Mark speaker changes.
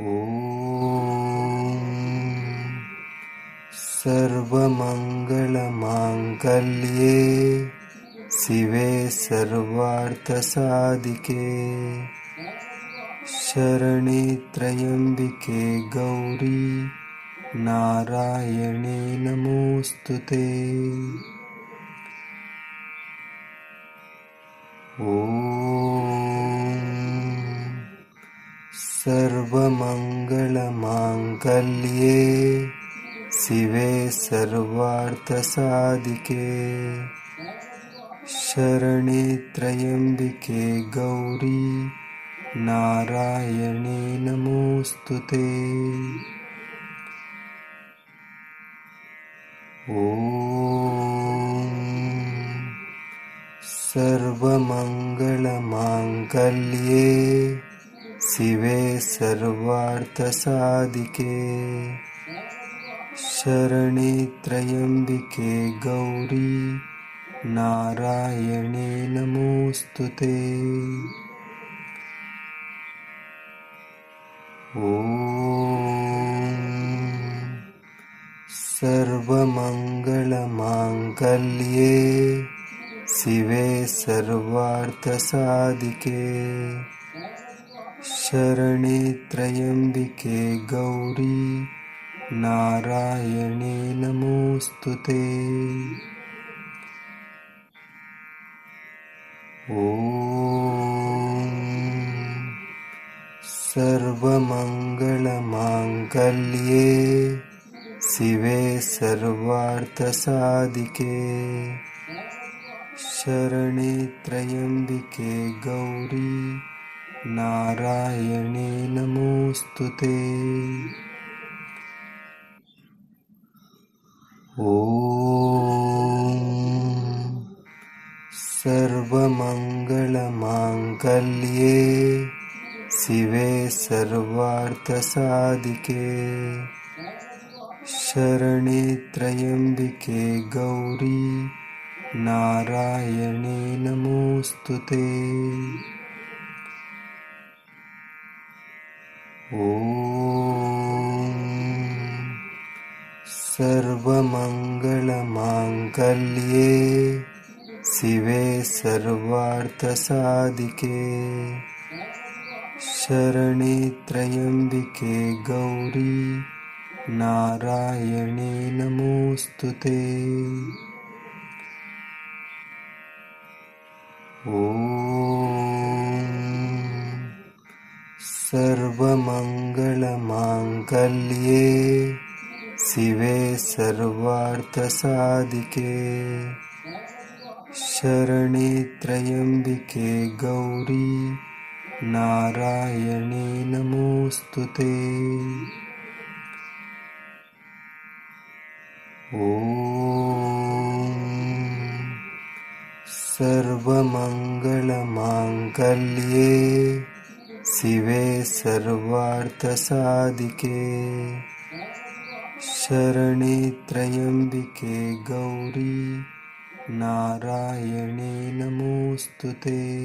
Speaker 1: ॐ सर्वमङ्गलमाङ्गल्ये शिवे सर्वार्थसाधिके शरणे त्र्यम्बिके गौरी नारायणे नमोऽस्तु ते। ॐ सर्वमङ्गलमाङ्गल्ये शिवे सर्वार्थसाधिके शरणे त्र्यम्बिके गौरी नारायणे नमोऽस्तु ते। ॐ सर्वमङ्गलमाङ्गल्ये शिवे सर्वार्थसाधिके शरणे त्र्यम्बिके गौरी नारायणे नमोऽस्तु ते ॐ सर्वमङ्गलमाङ्गल्ये शिवे सर्वार्थसाधिके शरणे त्र्यम्बिके गौरी नारायणे नमोऽस्तु ते ॐ सर्वमङ्गलमाङ्गल्ये शिवे सर्वार्थसाधिके शरणे त्र्यम्बिके गौरी नारायणे नमोऽस्तु ते। ॐ सर्वमङ्गलमाङ्गल्ये शिवे सर्वार्थसाधिके। शरणे त्र्यम्बिके गौरी नारायणे नमोऽस्तु ते ॐ सर्वमङ्गलमाङ्गल्ये शिवे त्र्यम्बिके गौरी नारायणे नमोऽस्तु ते। ॐ सर्वमङ्गलमाङ्गल्ये शिवे सर्वार्थसाधिके शरणे त्र्यम्बिके गौरी नारायणे नमोऽस्तु ते। ॐ सर्वमङ्गलमाङ्गल्ये शिवे सर्वार्थसाधिके। शरणे त्र्यम्बिके गौरी। नारायणे नमोऽस्तु ते